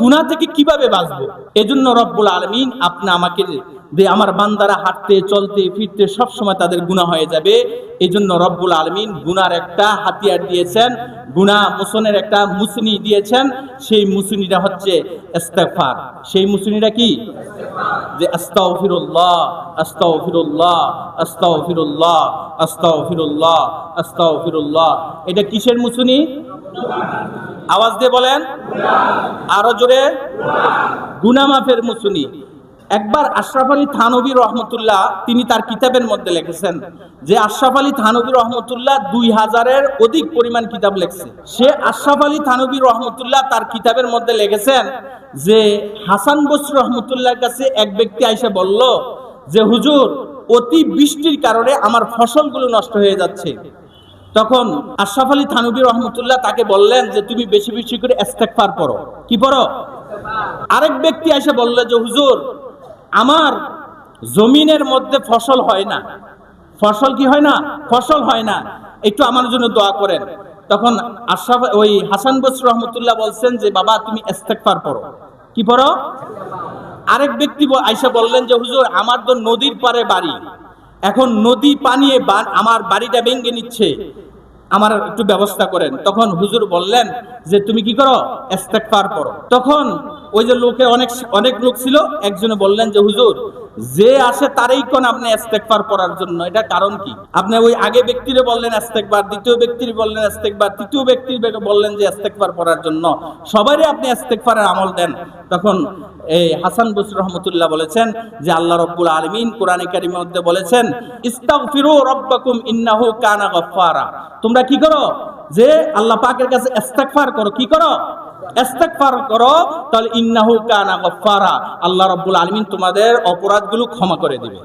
গুনাহ থেকে কীভাবে বাঁচবো? এজন্য রব্বুল আলমিন আপনি আমাকে যে আমার বান্দারা হাঁটতে, চলতে, ফিরতে সবসময় তাদের গুণা হয়ে যাবে। এই জন্য রব্বুল আলমিন গুনার একটা হাতিয়ার দিয়েছেন গুণা মোসনের একটা মুসনি দিয়েছেন। সেই মুসুনিরা হচ্ছে ইস্তেগফার। সেই মুসুনিরা কি? যে আস্তাগফিরুল্লাহ আস্তাগফিরুল্লাহ আস্তাগফিরুল্লাহ আস্তাগফিরুল্লাহ আস্তাগফিরুল্লাহ। এটা কিসের মুসুনি আওয়াজ দিয়ে বলেন। আরও জোরে। গুনামাফের মুসুনি একবার আশরাফ আলী থানবী রহমতুল্লাহ, তিনি তার কিতাবের মধ্যে লিখেছেন যে আশরাফ আলী থানবী রহমতুল্লাহ দুই হাজারের অধিক পরিমাণ কিতাব লিখছে। সে আশরাফ আলী থানবী রহমতুল্লাহ তার কিতাবের মধ্যে লিখেছেন যে হাসান বস রহমতুল্লাহর কাছে এক ব্যক্তি আইসে বলল যে, হুজুর, অতি বৃষ্টির কারণে আমার ফসলগুলো নষ্ট হয়ে যাচ্ছে। তখন আশরাফ আলী থানবী রহমতুল্লাহ তাকে বললেন যে, তুমি বেশি বেশি করে ইস্তেগফার পড়ো। কি পড়ো? আরেক ব্যক্তি এসে বলল যে, হুজুর আমার জমিনের মধ্যে ফসল হয় না। ফসল কি হয় না? ফসল হয় না। একটু আমার জন্য দোয়া করেন। তখন আশরাফ ওই হাসান বস রহমতুল্লাহ বলছেন যে, বাবা, তুমি ইস্তেগফার পড়ো। কি পড়ো? আরেক ব্যক্তি আইসা বললেন যে, হুজুর, আমার তো নদীর পারে বাড়ি। এখন নদী পানিয়ে আমার বাড়িটা ভেঙে নিচ্ছে। আমার একটু ব্যবস্থা করেন। তখন হুজুর বললেন যে, তুমি কি করো? ইস্তেগফার করো তখন ওই যে লোকে অনেক অনেক লোক ছিল, একজনে বললেন যে, হুজুর, যে আসে তারই কোন আপনি ইস্তেগফার পড়ার জন্য। এটা কারণ কি? আপনি ওই আগে ব্যক্তিরে বললেন ইস্তেগফার, দ্বিতীয় ব্যক্তির বললেন ইস্তেগফার, তৃতীয় ব্যক্তির বললেন যে, ইস্তেগফার পড়ার জন্য। সবারই আপনি ইস্তেগফারের আমল দেন। তখন এই হাসান বসর রহমতুল্লাহ বলেছেন যে, আল্লাহ রব্বুল আলমিন কোরআন কারিমের মধ্যে বলেছেন, ইস্তাগফিরু রব্বাকুম ইন্নাহু কানা গফফারা। তোমরা কি করো? যে আল্লাহ পাকের কাছে ইস্তেগফার করো, কি করো? ইস্তেগফার করো তাহলে ইন্নাহু কানা গফফারা। আল্লাহ রব্বুল আলমিন তোমাদের অপরাধগুলো ক্ষমা করে দিবে।